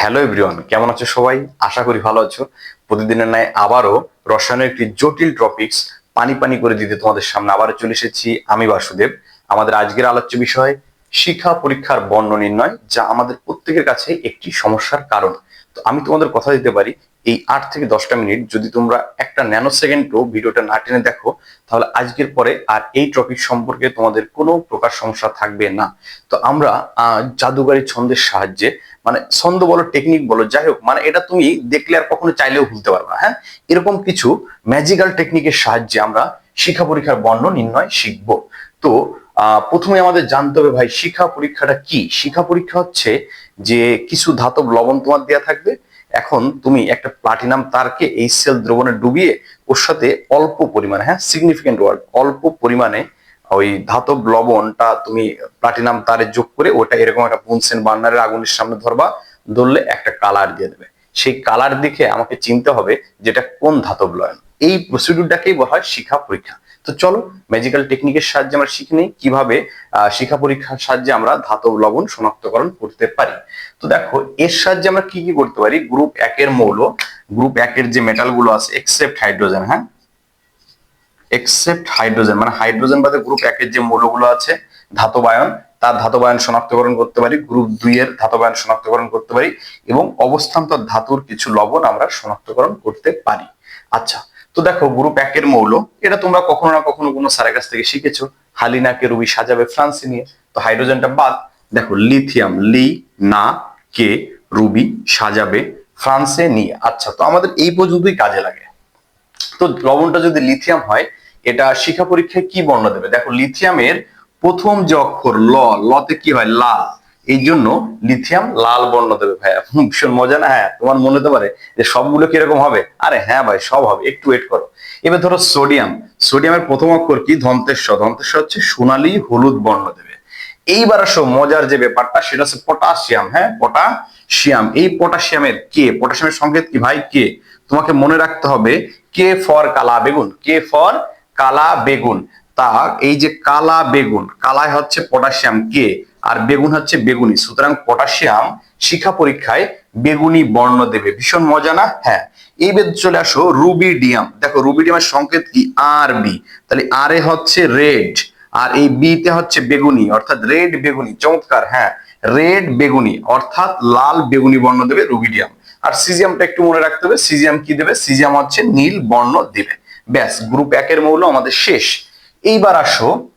Hello everyone, কেমন আছো সবাই? আশা করি ভালো আছো। প্রতিদিনের ন্যায় আবারও রসায়নের একটি জটিল টপিকস পানি পানি করে দিতে তোমাদের সামনে আবারও চলে এসেছি আমি বাসুদেব। আমাদের আজকের আলোচ্য বিষয়, শিক্ষা পরীক্ষার বর্ণ নির্ণয়, যা আমাদের প্রত্যেকের কাছে একটি সমস্যার কারণ। তো আমি তোমাদের কথা দিতে পারি, এই আট থেকে দশটা মিনিট যদি তোমরা একটা ন্যানো সেকেন্ডও ভিডিওটা না টেনে দেখো, তাহলে আজকের পরে আর এই টপিক সম্পর্কে তোমাদের কোনো প্রকার সমস্যা থাকবে না। তো আমরা জাদুগারি ছন্দের সাহায্যে মানে ছন্দ বলো টেকনিক বলো, যাই হোক মানে এটা তুমি দেখলে আর কখনো চাইলেও ভুলতে পারবে না হ্যাঁ? এরকম কিছু ম্যাজিক্যাল টেকনিকের সাহায্যে আমরা শিক্ষা পরীক্ষার বর্ণ নির্ণয় শিখব। তো প্রথমে আমাদের জানতে হবে ভাই, শিক্ষা পরীক্ষাটা কি? শিক্ষা পরীক্ষা হচ্ছে যে কিছু ধাতব লবণ তোমার দেওয়া থাকবে। এখন তুমি একটা প্লাটিনাম তারকে এই সেল দ্রবণে ডুবিয়ে ওর সাথে অল্প পরিমাণে হ্যাঁ সিগনিফিকেন্ট ওয়ার্ড অল্প পরিমাণে ওই ধাতব লবণটা তুমি প্লাটিনাম তারে যোগ করে ওটা এরকম একটা বুনসেন বার্নারের আগুনের সামনে ধরবা, ধরলে একটা কালার দিয়ে দেবে। সেই কালার দেখে আমাকে চিনতে হবে যেটা কোন ধাতব লয়ন এই প্রসিডিউরটাকেই বলা হয় শিক্ষা পরীক্ষা। তো চলো ম্যাজিক্যাল টেকনিকের সাহায্যে আমরা শিখে নিই, কীভাবে শিক্ষা পরীক্ষার সাহায্যে আমরা ধাতব লবণ শনাক্তকরণ করতে পারি। তো দেখো, এর সাহায্যে আমরা কি কি করতে পারি? গ্রুপ একের মৌল গ্রুপ একের যে মেটালগুলো আছে এক্সেপ্ট হাইড্রোজেন হ্যাঁ? এক্সেপ্ট হাইড্রোজেন মানে হাইড্রোজেন বাদে গ্রুপ একের যে মৌলগুলো আছে ধাতবায়ন তার ধাতবায়ন শনাক্তকরণ করতে পারি গ্রুপ দুই এর ধাতবায়ন শনাক্তকরণ করতে পারি, এবং অবস্থান্তর ধাতুর কিছু লবণ আমরা শনাক্তকরণ করতে পারি। আচ্ছা তো দেখো গ্রুপ একের মৌল, এটা তোমরা কখনো না কখনো কোনো স্যারের কাছ থেকে শিখেছো। হালিনাকে রুবি সাজাবে ফ্রান্সে নিয়ে। তো হাইড্রোজেনটা বাদ, দেখো, লিথিয়াম, লি, না, কে, রুবি সাজাবে ফ্রান্সে নিয়ে। আচ্ছা তো আমাদের এই পর্যন্তই কাজে লাগে। তো লবণটা যদি লিথিয়াম হয়, এটা শিক্ষা পরীক্ষায় কি বর্ণ দেবে? দেখো, লিথিয়ামের প্রথম যে অক্ষর ল, লতে কি হয়? লাল। এই জন্য লিথিয়াম লাল বর্ণ দেবে ভাইয়া। ভীষণ মজা না? হ্যাঁ তোমার মনে হতে পারে যে সবগুলো কীরকম হবে? আরে হ্যাঁ ভাই, সব হবে। একটু ওয়েট করো। এবার ধরো সোডিয়াম সোডিয়ামের প্রথম অক্ষর কি? ধন্তেশ্বর। ধন্তেশ্বর হচ্ছে সোনালী হলুদ বর্ণ দেবে। এইবার আসো, মজার যে ব্যাপারটা, সেটা হচ্ছে পটাশিয়াম হ্যাঁ পটাশিয়াম এই পটাশিয়ামের কে? পটাশিয়ামের সংকেত কি ভাই? কে? তোমাকে মনে রাখতে হবে, কে ফর কালা বেগুন? কে ফর কালা বেগুন? তা এই যে কালা বেগুন, কালায় হচ্ছে পটাশিয়াম কে? আর বেগুন হচ্ছে বেগুনি। সুতরাং পটাশিয়াম শিক্ষা পরীক্ষায় বেগুনি বর্ণ দেবে। ভীষণ মজা না? হ্যাঁ। এই বেদ চলে আসো, রুবিডিয়াম। দেখো, রুবিডিয়ামের সংকেত কি? R B. তাহলে আর এ হচ্ছে রেড, আর এই বি তে হচ্ছে বেগুনি, অর্থাৎ রেড বেগুনি। চমৎকার হ্যাঁ। রেড বেগুনি, অর্থাৎ লাল বেগুনি বর্ণ দেবে রুবিডিয়াম। আর সিজিয়ামটা একটু মনে রাখতে হবে, সিজিয়াম কি দেবে? সিজিয়াম হচ্ছে নীল বর্ণ দেবে। ব্যাস, গ্রুপ একের মৌল আমাদের শেষ। এইবার আসো,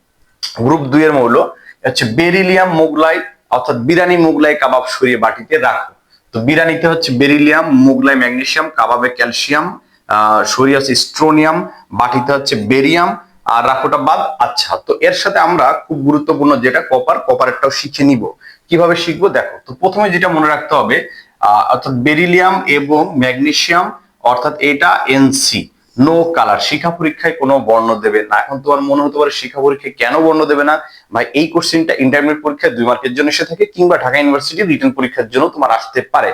গ্রুপ দুই এর মৌল। হচ্ছে বেরিলিয়াম মোগলাই, অর্থাৎ বিরানি মোগলাই কাবাব সরিয়ে বাটিতে রাখো। তো বিরানিতে হচ্ছে বেরিলিয়াম, মোগলাই ম্যাগনেসিয়াম কাবাবে ক্যালসিয়াম সরিয়ে আছে স্ট্রোনিয়াম, বাটিতে হচ্ছে বেরিয়াম, আর রাখোটা বাদ। আচ্ছা তো এর সাথে আমরা খুব গুরুত্বপূর্ণ যেটা কপার, কপারেরটাও শিখে নিব। কীভাবে শিখব? দেখো, তো প্রথমে যেটা মনে রাখতে হবে অর্থাৎ বেরিলিয়াম এবং ম্যাগনেসিয়াম অর্থাৎ এটা এনসি নো কালার শিক্ষা পরীক্ষায় কোনো বর্ণ দেবে না। এখন তোমার মনে হতে পারে শিক্ষা পরীক্ষায় কেন বর্ণ দেবে না? ভাই, এই কোশ্চেনটা ইন্টারমিডিয়েট পরীক্ষায় দুই মার্কের জন্য এসে থাকে কিংবা ঢাকা ইউনিভার্সিটি রিটার্ন পরীক্ষার জন্য তোমার আসতে পারে।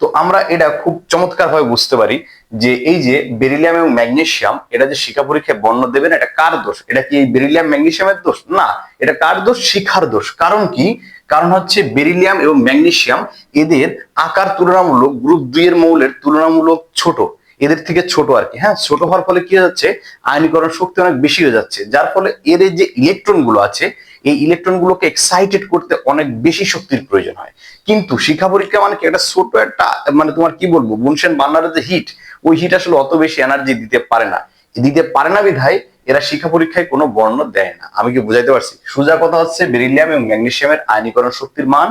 তো আমরা এটা খুব চমৎকার ভাবে বুঝতে পারি যে এই যে বেরিলিয়াম এবং ম্যাগনেসিয়াম এটা যে শিক্ষা পরীক্ষায় বর্ণ দেবে না, এটা কার দোষ? এটা কি এই বেরিলিয়াম ম্যাগনেসিয়ামের দোষ? না, এটা কার দোষ? শিখার দোষ। কারণ কি? কারণ হচ্ছে বেরিলিয়াম এবং ম্যাগনেসিয়াম এদের আকার তুলনামূলক গ্রুপ দুই এর মৌলের তুলনামূলক ছোট। এদের থেকে ছোট আর কি। হ্যাঁ ছোট হওয়ার ফলে কি হচ্ছে আয়নীকরণ শক্তি অনেক বেশি হয়ে যাচ্ছে। যার ফলে এদের যে ইলেকট্রনগুলো আছে, এই ইলেকট্রন গুলোকে এক্সাইটেড করতে অনেক বেশি শক্তির প্রয়োজন হয়। কিন্তু শিক্ষা পরীক্ষা মানে কি? একটা ছোট একটা মানে তোমার কি বলব? বুনসেন বার্নারের যে হিট ওই হিট আসলে অত বেশি এনার্জি দিতে পারে না। দিতে পারে না বিধায় এরা শিক্ষা পরীক্ষায় কোনো বর্ণ দেয় না। আমি কি বুঝাইতে পারছি? সোজা কথা হচ্ছে বেরিলিয়াম এবং ম্যাগনেসিয়ামের আয়নীকরণ শক্তির মান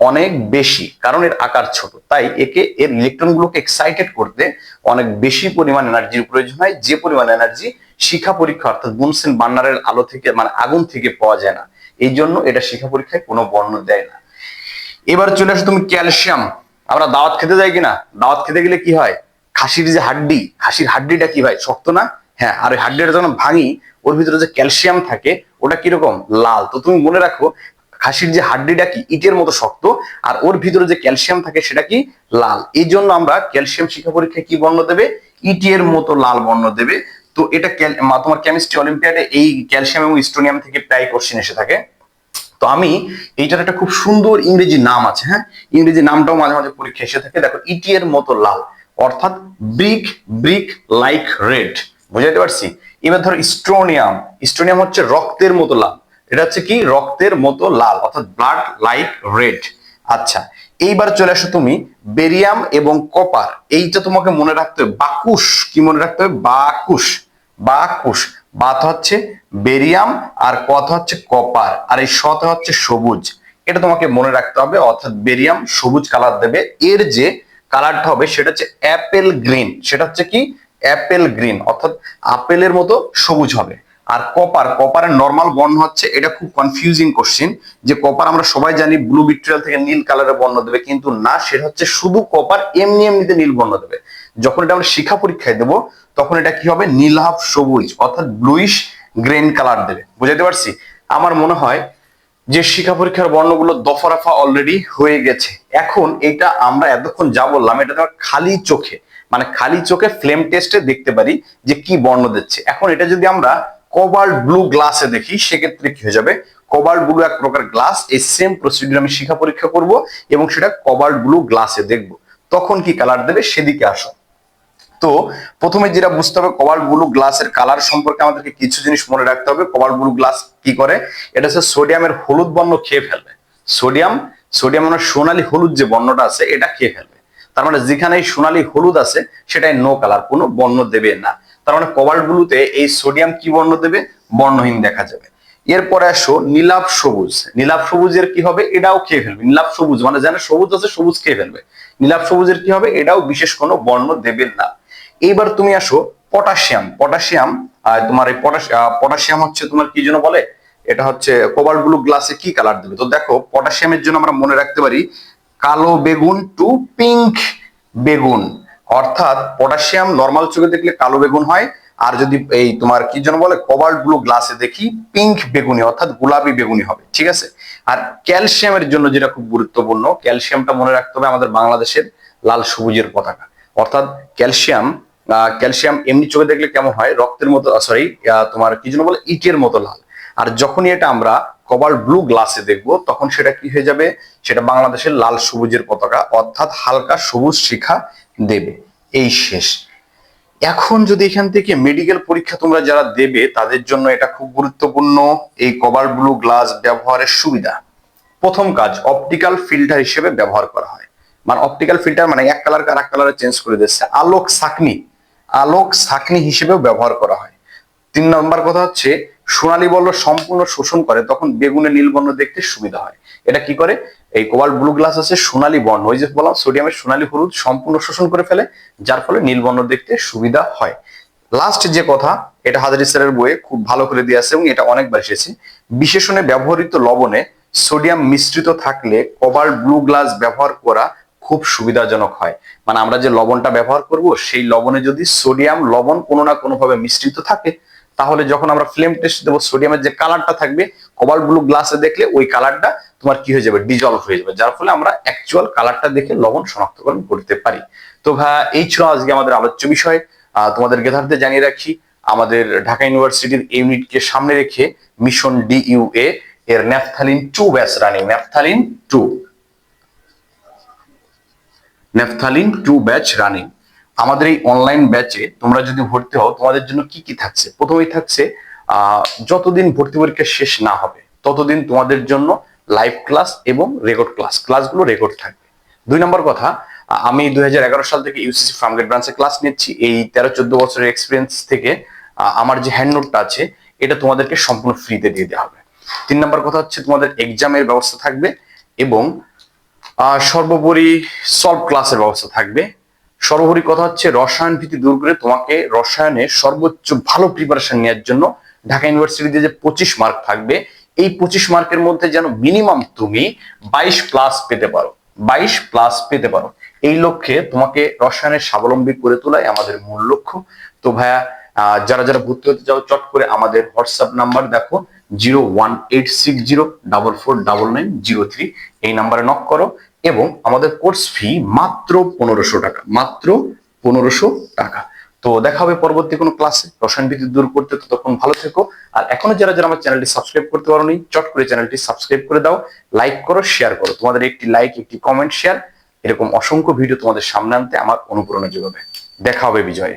অনেক বেশি, কারণ এর আকার ছোট। তাই একে এর ইলেকট্রন গুলোকে এক্সাইটেড করতে অনেক বেশি পরিমাণ এনার্জির প্রয়োজন হয়। যে পরিমাণ এনার্জি শিক্ষা পরীক্ষা, অর্থাৎ বুনসেন বার্নারের আলো থেকে মানে আগুন থেকে পাওয়া যায় না। এই জন্য এটা শিক্ষা পরীক্ষায় কোনো বর্ণ দেয় না। এবার চলে আসো তুমি ক্যালসিয়াম আমরা দাওয়াত খেতে যাই কিনা? দাওয়াত খেতে গেলে কি হয়? খাসির যে হাড্ডি, খাসির হাড্ডিটা কি হয়? শক্ত না? হ্যাঁ আর ওই হাড্ডিটা যখন ভাঙি, ওর ভিতরে যে ক্যালসিয়াম থাকে, ওটা কীরকম? লাল। তো তুমি মনে রাখো খাসির যে হাড্ডিটা কি, ইটের মতো শক্ত, আর ওর ভিতরে যে ক্যালসিয়াম থাকে সেটা কি, লাল। এই জন্য আমরা ক্যালসিয়াম শিক্ষা পরীক্ষায় কি বর্ণ দেবে? ইটের মতো লাল বর্ণ দেবে। তো এটা তোমার কেমিস্ট্রি অলিম্পিয়াডে এই ক্যালসিয়াম এবং স্টোনিয়াম থেকে প্রায় কোশ্চেন এসে থাকে। তো আমি এইটার একটা খুব সুন্দর ইংরেজি নাম আছে হ্যাঁ? ইংরেজি নামটাও মাঝে মাঝে পরীক্ষা এসে থাকে। দেখো ইটি এর মতো লাল, অর্থাৎ ব্রিক ব্রিক লাইক রেড। বুঝাইতে পারছি? এবার ধরো স্ট্রোনিয়াম স্ট্রোনিয়াম হচ্ছে রক্তের মতো লাল। এটা হচ্ছে কি? রক্তের মতো লাল, অর্থাৎ ব্লাড লাইক রেড আচ্ছা এইবার চলে আসো তুমি বেরিয়াম এবং কপার। এইটা তোমাকে মনে রাখতে হবে। বাকুশ, কি মনে রাখতে হবে? বাকুশ বাকুশ। বাত হচ্ছে বেরিয়াম আর কত হচ্ছে কপার। আর এই শত হচ্ছে সবুজ। এটা তোমাকে মনে রাখতে হবে, অর্থাৎ বেরিয়াম সবুজ কালার দেবে। এর যে কালারটা হবে সেটা হচ্ছে অ্যাপেল গ্রিন সেটা হচ্ছে কি? অ্যাপেল গ্রিন অর্থাৎ আপেলের মতো সবুজ হবে। আর কপার কপারের নর্মাল বর্ণ হচ্ছে, এটা খুব কনফিউজিং কোশ্চেন যে কপার আমরা সবাই জানি ব্লু বিট্রিয়াল থেকে নীল কালারের বর্ণ দেবে, কিন্তু না, সেটা হচ্ছে শুধু কপার এমনি এমনিতে নীল বর্ণ দেবে। যখন এটা আমরা শিক্ষা পরীক্ষায় দেবো, তখন এটা কি হবে? নীলাভ সবুজ, অর্থাৎ ব্লুইশ গ্রেন কালার দেবে। বুঝাতে পারছি? আমার মনে হয় যে শিক্ষা পরীক্ষার বর্ণগুলো দফারফা অলরেডি হয়ে গেছে। এখন এটা আমরা এতক্ষণ যা বললাম, এটা খালি চোখে মানে খালি চোখে ফ্লেম টেস্টে দেখতে পারি যে কি বর্ণ দিচ্ছে। এখন এটা যদি আমরা কভার ব্লু গ্লাসে দেখি, সেক্ষেত্রে কি হয়ে যাবে? কভার ব্লু এক প্রকার গ্লাস এই সেম প্রসিডিউর আমি শিখা পরীক্ষা করব এবং সেটা কভার ব্লু গ্লাসে দেখব। তখন কি কালার দেবে? সেদিকে আসো। তো প্রথমে যেটা বুঝতে হবে কভার ব্লু গ্লাসের কালার সম্পর্কে আমাদেরকে কিছু জিনিস মনে রাখতে হবে। কভার ব্লু গ্লাস কি করে? এটা হচ্ছে সোডিয়ামের হলুদ বর্ণ খেয়ে ফেলবে। সোডিয়াম সোডিয়াম মানে সোনালী হলুদ যে বর্ণটা আছে, এটা খেয়ে ফেলবে। তার মানে যেখানে সোনালী হলুদ আছে সেটাই নো কালার কোনো বর্ণ দেবে না। তার মানে কভার ব্লুতে এই সোডিয়াম কি বর্ণ দেবে? বর্ণহীন দেখা যাবে। এরপরে আসো, নীলাভ সবুজ। নীলাভ সবুজের কি হবে? এটাও খেয়ে ফেলবে। নীলাভ সবুজ মানে জানে সবুজ আছে, সবুজ খেয়ে ফেলবে। নীলাভ সবুজের কি হবে? এটাও বিশেষ কোনো বর্ণ দেবে না। এইবার তুমি আসো, পটাশিয়াম। পটাশিয়াম তোমার এই পটাশিয়াম হচ্ছে তোমার কি জন্য বলে? এটা হচ্ছে কোবাল্ট ব্লু গ্লাসে কি কালার দেবে? তো দেখো, পটাশিয়ামের জন্য আমরা মনে রাখতে পারি কালো বেগুন টু পিঙ্ক বেগুন। অর্থাৎ পটাশিয়াম নর্মাল চোখে দেখলে কালো বেগুন হয়, আর যদি এই তোমার কি যেন বলে কোবাল্ট ব্লু গ্লাসে দেখি পিঙ্ক বেগুনি, অর্থাৎ গোলাপি বেগুনি হবে, ঠিক আছে? আর ক্যালসিয়ামের জন্য যেটা খুব গুরুত্বপূর্ণ, ক্যালসিয়ামটা মনে রাখতে হবে আমাদের বাংলাদেশের লাল সবুজের পতাকা। অর্থাৎ ক্যালসিয়াম ক্যালসিয়াম এমনি চোখে দেখলে কেমন হয়? রক্তের মতো সরি তোমার কি যেন বলে, ইটের মতো লাল। আর যখনই এটা আমরা কবাল ব্লু গ্লাসে দেখব, তখন সেটা কি হয়ে যাবে? সেটা বাংলাদেশের লাল সবুজের পতাকা, অর্থাৎ হালকা সবুজ শিখা দেবে। এই শেষ। এখন যদি এখান থেকে মেডিকেল পরীক্ষা তোমরা যারা দেবে, তাদের জন্য এটা খুব গুরুত্বপূর্ণ, এই কভার ব্লু গ্লাস ব্যবহারের সুবিধা। প্রথম কাজ অপটিক্যাল ফিল্টার হিসেবে ব্যবহার করা হয়। মানে অপটিক্যাল ফিল্টার মানে এক কালার আর এক কালারে চেঞ্জ করে দিচ্ছে। আলোক সাকনি আলোক সাকনি হিসেবেও ব্যবহার করা হয়। তিন নম্বর কথা হচ্ছে সোনালী বর্ণ সম্পূর্ণ শোষণ করে, তখন বেগুনে নীল বর্ণ দেখতে সুবিধা হয়। এটা কি করে? এই কোবাল ব্লু গ্লাস আছে, সোনালী বর্ণ। ওই যে বললাম, সোডিয়ামের সোনালী হলুদ সম্পূর্ণ শোষণ করে ফেলে, যার ফলে নীল বর্ণ দেখতে সুবিধা হয়। লাস্ট যে কথা, এটা হাজারি স্যারের বইয়ে খুব ভালো করে দিয়ে আছে এবং এটা অনেকবার এসেছে। বিশেষণে ব্যবহৃত লবণে সোডিয়াম মিশ্রিত থাকলে কভার ব্লু গ্লাস ব্যবহার করা খুব সুবিধাজনক হয়। মানে আমরা যে লবণটা ব্যবহার করব, সেই লবণে যদি সোডিয়াম লবণ কোনো না কোনোভাবে মিশ্রিত থাকে তাহলে যখন আমরা ফ্লেম টেস্ট দেবো সোডিয়ামের যে কালারটা থাকবে কবাল ব্লু গ্লাসে দেখলে ওই কালারটা তোমার কি হয়ে যাবে? ডিজলভ হয়ে যাবে, যার ফলে আমরা অ্যাকচুয়াল কালারটা দেখে লবণ শনাক্তকরণ করতে পারি। তো ভাই এই ছিল আজকে আমাদের আলোচ্য বিষয়। তোমাদের গেধারদের জানিয়ে রাখি, আমাদের ঢাকা ইউনিভার্সিটির ইউনিটকে সামনে রেখে মিশন ডিইউএ এর naphthalene two batch running naphthalene two naphthalene two batch running আমাদের এই অনলাইন ব্যাচে তোমরা যদি ভর্তি হও, তোমাদের জন্য কি কি থাকছে? প্রথমেই থাকছে যতদিন ভর্তি পরীক্ষা শেষ না হবে, ততদিন তোমাদের জন্য লাইভ ক্লাস এবং রেকর্ড ক্লাস ক্লাসগুলো রেকর্ড থাকবে। দুই নম্বর কথা আমি দুই সাল থেকে ইউসিসি ফার্মগেট ব্রাঞ্চে ক্লাস নিচ্ছি। এই তেরো চোদ্দ বছরের এক্সপিরিয়েন্স থেকে আমার যে হ্যান্ড নোটটা আছে, এটা তোমাদেরকে সম্পূর্ণ ফ্রিতে দিয়ে দেওয়া হবে। তিন নম্বর কথা হচ্ছে, তোমাদের এক্সামের ব্যবস্থা থাকবে এবং সর্বোপরি সলভ ক্লাসের ব্যবস্থা থাকবে। সর্বোপরি কথা হচ্ছে, রসায়ন ভীতি দূর করে তোমাকে রসায়নে সর্বোচ্চ ভালো প্রিপারেশন নেওয়ার জন্য ঢাকা ইউনিভার্সিটিতে যে পঁচিশ মার্ক থাকবে, এই পঁচিশ মার্কের মধ্যে যেন মিনিমাম তুমি বাইশ প্লাস পেতে পারো, বাইশ প্লাস পেতে পারো। এই লক্ষ্যে তোমাকে রসায়নের স্বাবলম্বী করে তোলাই আমাদের মূল লক্ষ্য। তো ভাইয়া যারা যারা ভর্তি হতে চাও, চট করে আমাদের হোয়াটসঅ্যাপ নাম্বার দেখো zero one eight six zero double four double nine zero three এই নাম্বারে নক করো। এবং আমাদের কোর্স ফি মাত্র পনেরোশো টাকা, মাত্র পনেরোশো টাকা। তো দেখা হবে পরবর্তী কোনো ক্লাসে রসায়ন ভীতি দূর করতে ততক্ষণ ভালো থেকো। আর এখনও যারা যারা আমার চ্যানেলটি সাবস্ক্রাইব করতে পারোনি, চট করে চ্যানেলটি সাবস্ক্রাইব করে দাও লাইক করো শেয়ার করো। তোমাদের একটি লাইক একটি কমেন্ট শেয়ার এরকম অসংখ্য ভিডিও তোমাদের সামনে আনতে আমার অনুপ্রেরণা যোগাবে। দেখা হবে বিজয়ে।